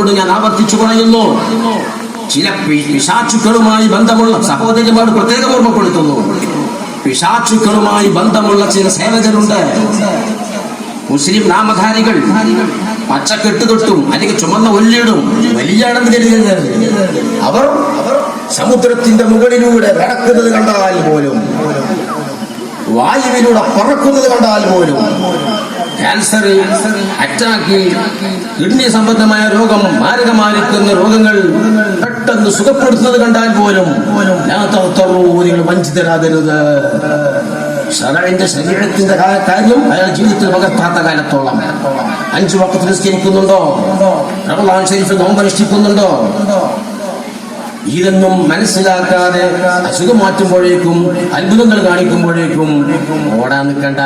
കൊണ്ട് ഞാൻ ആവർത്തിച്ചു പറയുന്നു. ചില പിശാച്ചുക്കളുമായി ബന്ധമുള്ള സഹോദരിമാർ പ്രത്യേകം ഓർമ്മപ്പെടുത്തുന്നു. പിശാചുക്കളുമായി ബന്ധമുള്ള ചില സേവകരുണ്ട്. മുസ്ലിം നാമധാരികൾ പച്ചക്കെട്ട് തൊട്ടും അല്ലെങ്കിൽ ചുമന്ന ഒല്ലിടും വലിയാണെന്ന് കരുതുന്നത്. അവർ സമുദ്രത്തിന്റെ മുകളിലൂടെ നടക്കുന്നത് കണ്ടാൽ പോലും വായുവിലൂടെ പറക്കുന്നത് കണ്ടാൽ പോലും ക്യാൻസർ അറ്റാക്ക് കിഡ്നി സംബന്ധമായ രോഗം മാരകമായിരിക്കുന്ന രോഗങ്ങൾ പെട്ടെന്ന് സുഖപ്പെടുത്തുന്നത് കണ്ടാൽ പോലും നിങ്ങൾ വഞ്ചിതരാകരുത്. ഷറൈന്റെ ശരീരത്തിന്റെ കാര്യം അയാൾ ജീവിതത്തിൽ പകർത്താത്ത കാലത്തോളം. അഞ്ചു വക്കത്ത് നിസ്കരിക്കുന്നുണ്ടോ? റമളാൻ ഷരീഫ് നോമ്പ് അനുഷ്ഠിക്കുന്നുണ്ടോ? ഇതൊന്നും മനസ്സിലാക്കാതെ അസുഖം മാറ്റുമ്പോഴേക്കും അത്ഭുതങ്ങൾ കാണിക്കുമ്പോഴേക്കും ഓടാൻ നിൽക്കണ്ട.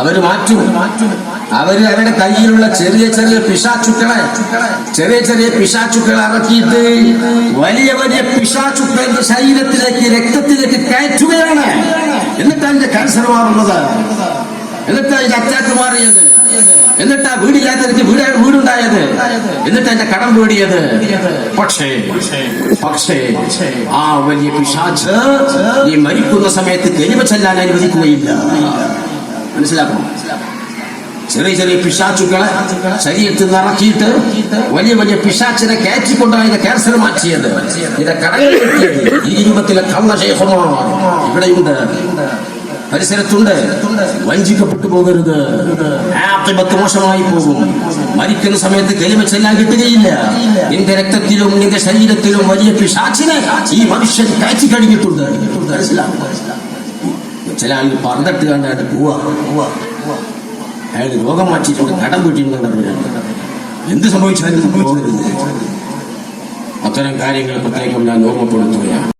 അവർ മാറ്റും. അവർ അവരുടെ കയ്യിലുള്ള ചെറിയ ചെറിയ പിശാച്ചുക്കളെ ചെറിയ ചെറിയ പിശാച്ചുക്കളെ ഇറക്കിയിട്ട് വലിയ വലിയ പിശാച്ചുക്കളുടെ ശരീരത്തിലേക്ക് രക്തത്തിലേക്ക് കയറ്റുകയാണ്. എന്നിട്ടാണ് അതിന്റെ ക്യാൻസർ മാറുന്നത്. എന്നിട്ടാണ് അതിന്റെ അറ്റാക്ക് മാറിയത്. എന്നിട്ടാ വീടില്ലാത്തവർക്ക് വീട് വീടുണ്ടായത്. എന്നിട്ട് എന്റെ കടം വീടിയത്. പക്ഷേ പക്ഷേ ആ വലിയ പിശാച്ച് ഈ മരിക്കുന്ന സമയത്ത് കരിമ ചെല്ലാൻ അനുവദിക്കുകയില്ല. മനസ്സിലാക്കണം. ചെറിയ ചെറിയ പിശാച്ചുക്കളെ ശരീരത്തിൽ നിറക്കിയിട്ട് വലിയ വലിയ പിശാച്ചിനെ കയറ്റിക്കൊണ്ടാണ് ഇത് ക്യാൻസർ മാറ്റിയത്. ഇത് കിട്ടിയത്. ഈ രൂപത്തിലെ കള്ളശേഖമാർ ഇവിടെയുണ്ട്. പരിസരത്തുണ്ട്. വഞ്ചിക്കപ്പെട്ടു പോകരുത് ആത്തിബത്ത് മോശമായി പോകും. മരിക്കുന്ന സമയത്ത് കെലിമ ചെല്ലാൻ കിട്ടുകയില്ല. നിന്റെ രക്തത്തിലും നിന്റെ ശരീരത്തിലും വലിയ പിശാച്ചിനെ ഈ മനുഷ്യൻ കയറ്റി കഴിഞ്ഞിട്ടുണ്ട് മനസ്സിലാവും ചില ആളുകൾ പറഞ്ഞിട്ട് കണ്ടായിട്ട് പോവാ. പോവാ അയാൾ രോഗം മാറ്റിയിട്ടുണ്ട് കടം വീട്ടിയിട്ടുണ്ടെന്ന് എന്ത് സംഭവിച്ചാലും അത്തരം കാര്യങ്ങൾ പ്രത്യേകം ഞാൻ ഓർമ്മപ്പെടുത്തുകയാണ്.